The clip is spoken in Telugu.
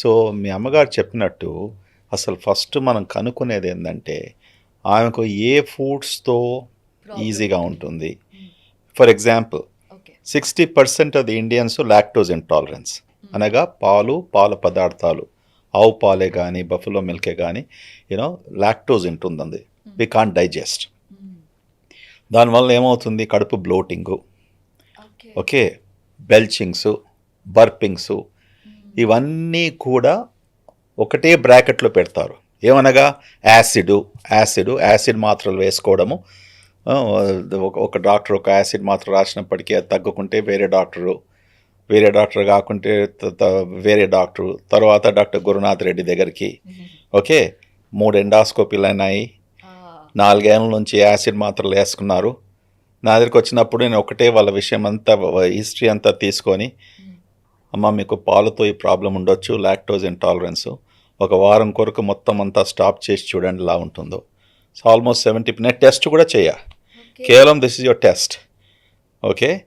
సో మీ అమ్మగారు చెప్పినట్టు అసలు ఫస్ట్ మనం కనుక్కునేది ఏంటంటే ఆమెకు ఏ ఫుడ్స్తో ఈజీగా ఉంటుంది. For example sixty percent of the Indians lactose intolerance. అనగా పాలు పాల పదార్థాలు. ఆవు పాలే కానీ బఫలో మిల్కే కానీ యూనో లాక్టోజ్ ఉంటుందండి. వి కాంట్ డైజెస్ట్ దానివల్ల ఏమవుతుంది? కడుపు బ్లోటింగు. ఓకే? బెల్చింగ్స్ బర్పింగ్స్ ఇవన్నీ కూడా ఒకటే బ్రాకెట్లో పెడతారు. ఏమనగా యాసిడ్ యాసిడ్ యాసిడ్ మాత్రలు వేసుకోవడము. ఒక- డాక్టర్ ఒక యాసిడ్ మాత్ర రాసినప్పటికీ అది తగ్గుకుంటే వేరే డాక్టరు వేరే డాక్టర్ కాకుంటే వేరే డాక్టరు. తర్వాత డాక్టర్ గురునాథ్ రెడ్డి దగ్గరికి ఓకే మూడు ఎండాస్కోపీలు అయినాయి. నాలుగేళ్ళ నుంచి యాసిడ్ మాత్రలు వేసుకున్నారు. నా దగ్గరికి వచ్చినప్పుడు నేను ఒకటే వాళ్ళ విషయం అంతా హిస్టరీ అంతా తీసుకొని అమ్మ మీకు పాలతో ఈ ప్రాబ్లం ఉండొచ్చు లాక్టోజ్ ఇంటాలరెన్స్ ఒక వారం కొరకు మొత్తం అంతా స్టాప్ చేసి చూడండి ఎలా ఉంటుందో. సో ఆల్మోస్ట్ సెవెంటీ నేను టెస్ట్ కూడా చేయ. కేవలం this is your test okay